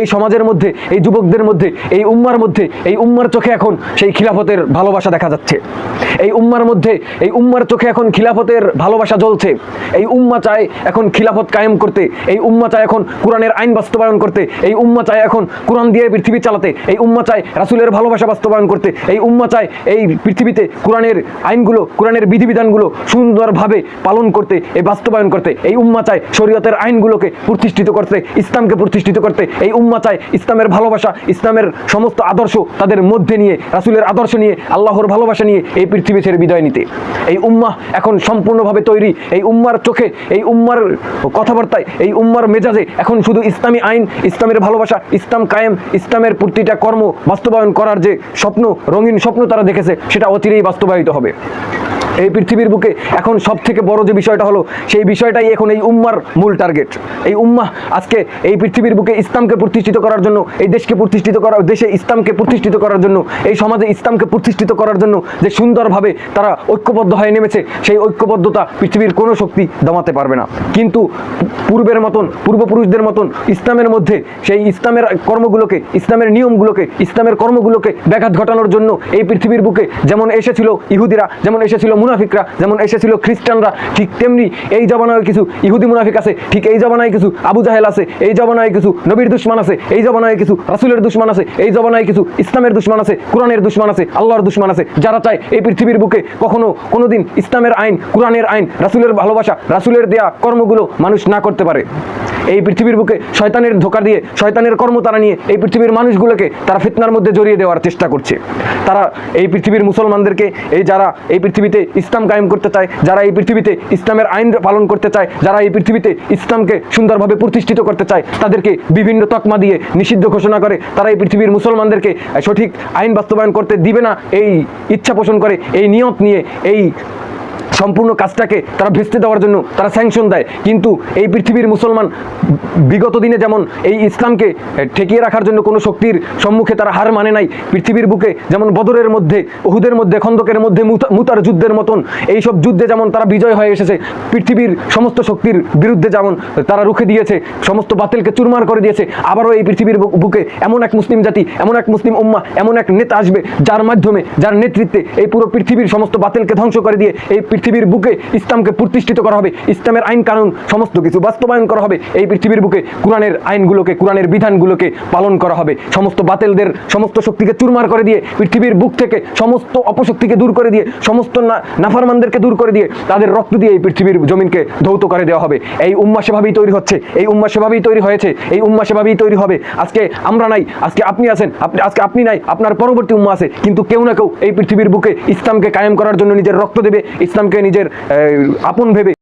এই সমাজের মধ্যে, এই যুবকদের মধ্যে, এই উম্মার মধ্যে, এই উম্মার চোখে এখন সেই খিলাফতের ভালোবাসা দেখা যাচ্ছে। এই উম্মার মধ্যে, এই উম্মার চোখে এখন খিলাফতের ভালোবাসা জ্বলছে। এই উম্মা চায় এখন খিলাফত কায়েম করতে। এই উম্মা চায় এখন কোরআনের আইন বাস্তবায়ন করতে। এই উম্মা চায় এখন কোরআন দিয়ে পৃথিবী চালাতে। এই উম্মা চায় রাসুলের ভালোবাসা বাস্তবায়ন করতে। এই উম্মা চায় এই পৃথিবীতে কোরআনের আইনগুলো, কোরআনের বিধিবিধানগুলো সুন্দরভাবে পালন করতে, এই বাস্তবায়ন করতে। এই উম্মা চায় শরীয়তের আইনগুলোকে প্রতিষ্ঠিত করতে, ইসলামকে প্রতিষ্ঠিত করতে। এই উম্মা চায় ইসলামের ভালোবাসা, ইসলামের সমস্ত আদর্শ তাদের মধ্যে নিয়ে, রাসুলের আদর্শ নিয়ে, আল্লাহর ভালোবাসা নিয়ে এই পৃথিবী ছেড়ে বিদায় নিতে। এই উম্মা এখন সম্পূর্ণভাবে তৈরি, এই উম্মার চোখে, এই উম্মার কথাবার্তায়, এই উম্মার মেজাজে এখন শুধু ইসলামী আইন, ইসলামের ভালোবাসা, ইসলাম কায়েম, ইসলামের প্রতিটা কর্ম বাস্তবায়ন করার যে স্বপ্ন, রঙিন স্বপ্ন তারা দেখেছে, সেটা অচিরেই বাস্তবায়িত হবে। এই পৃথিবীর বুকে এখন সব থেকে বড় যে বিষয়টা হলো, সেই বিষয়টাই এখন এই উম্মার মূল টার্গেট এই উম্মা আজকে এই পৃথিবীর বুকে ইসলামকে প্রতিষ্ঠিত করার জন্য, এই দেশকে প্রতিষ্ঠিত করার দেশে ইসলামকে প্রতিষ্ঠিত করার জন্য, এই সমাজে ইসলামকে প্রতিষ্ঠিত করার জন্য যে সুন্দরভাবে তারা ঐক্যবদ্ধ হয়ে নেমেছে, সেই ঐক্যবদ্ধতা পৃথিবীর কোনো শক্তি দমাতে পারবে না। কিন্তু পূর্বের মতন, পূর্বপুরুষদের মতন ইসলামের মধ্যে সেই ইসলামের কর্মগুলোকে, ইসলামের নিয়মগুলোকে, ইসলামের কর্মগুলোকে ব্যাঘাত ঘটানোর জন্য এই পৃথিবীর বুকে যেমন এসেছিল ইহুদিরা, যেমন এসেছিল মুনাফিকরা, যেমন এসেছিল খ্রিস্টানরা, ঠিক তেমনি এই জমানায় কিছু ইহুদি মুনাফিক আছে, ঠিক এই জমানায় কিছু আবু জাহেল আছে, এই জমানায় কিছু নবীর দুশ্মন আছে, এই জমানায় কিছু রাসুলের দুশ্মন আছে, এই জমানায় কিছু ইসলামের দুশ্মন আছে, কোরআনের দুশ্মন আছে, আল্লাহর দুশ্মন আছে, যারা চায় এই পৃথিবীর বুকে কখনো কোনোদিন ইসলামের আইন, কোরআনের আইন, রাসুলের ভালোবাসা, রাসুলের দেয়া কর্মগুলো মানুষ না করতে পারে। এই পৃথিবীর বুকে শয়তানের ধোকা দিয়ে, শয়তানের কর্ম তারা নিয়ে এই পৃথিবীর মানুষগুলোকে তারা ফিতনার মধ্যে জড়িয়ে দেওয়ার চেষ্টা করছে। তারা এই পৃথিবীর মুসলমানদেরকে, এই যারা এই পৃথিবীতে ইসলাম কায়েম করতে চায়, যারা এই পৃথিবীতে ইসলামের আইন পালন করতে চায়, যারা এই পৃথিবীতে ইসলামকে সুন্দরভাবে প্রতিষ্ঠিত করতে চায়, তাদেরকে বিভিন্ন তকমা দিয়ে নিষিদ্ধ ঘোষণা করে, তারা এই পৃথিবীর মুসলমানদেরকে সঠিক আইন বাস্তবায়ন করতে দিবে না, এই ইচ্ছা পোষণ করে, এই নিয়ত নিয়ে, এই সম্পূর্ণ কাজটাকে তারা ভেস্তে দেওয়ার জন্য তারা স্যাংশন দেয়। কিন্তু এই পৃথিবীর মুসলমান বিগত দিনে যেমন এই ইসলামকে ঠেকিয়ে রাখার জন্য কোনো শক্তির সম্মুখে তারা হার মানে নাই, পৃথিবীর বুকে যেমন বদরের মধ্যে ওহুদের মধ্যে, খন্দকের মধ্যে, মুতা- মুতার যুদ্ধের মতন এই সব যুদ্ধে যেমন তারা বিজয় হয়ে এসেছে, পৃথিবীর সমস্ত শক্তির বিরুদ্ধে যেমন তারা রুখে দিয়েছে, সমস্ত বাতিলকে চুরমার করে দিয়েছে, আবারও এই পৃথিবীর বুকে এমন এক মুসলিম জাতি, এমন এক মুসলিম উম্মা এমন এক নেতা আসবে, যার মাধ্যমে, যার নেতৃত্বে এই পুরো পৃথিবীর সমস্ত বাতিলকে ধ্বংস করে দিয়ে এই পৃথিবীর বুকে ইসলামকে প্রতিষ্ঠিত করা হবে, ইসলামের আইন কানুন, সমস্ত কিছু বাস্তবায়ন করা হবে, এই পৃথিবীর বুকে কোরআনের আইনগুলোকে, কোরআনের বিধানগুলোকে পালন করা হবে। সমস্ত বাতিলদের, সমস্ত শক্তিকে চুরমার করে দিয়ে, পৃথিবীর বুক থেকে সমস্ত অপশক্তিকে দূর করে দিয়ে, সমস্ত নাফরমানদেরকে দূর করে দিয়ে তাদের রক্ত দিয়ে এই পৃথিবীর জমিনকে ধৌত করে দেওয়া হবে। এই উম্মা সেভাবেই তৈরি হচ্ছে, এই উম্মা সেভাবেই তৈরি হয়েছে, এই উম্মা সেভাবেই তৈরি হবে। আজকে আমরা নাই, আজকে আপনি আছেন, আপনি, আজকে আপনি নাই, আপনার পরবর্তী উম্মা আছে, কিন্তু কেউ না কেউ এই পৃথিবীর বুকে ইসলামকে কায়েম করার জন্য নিজের রক্ত দেবে ইসলামকে নিজের আপন ভেবে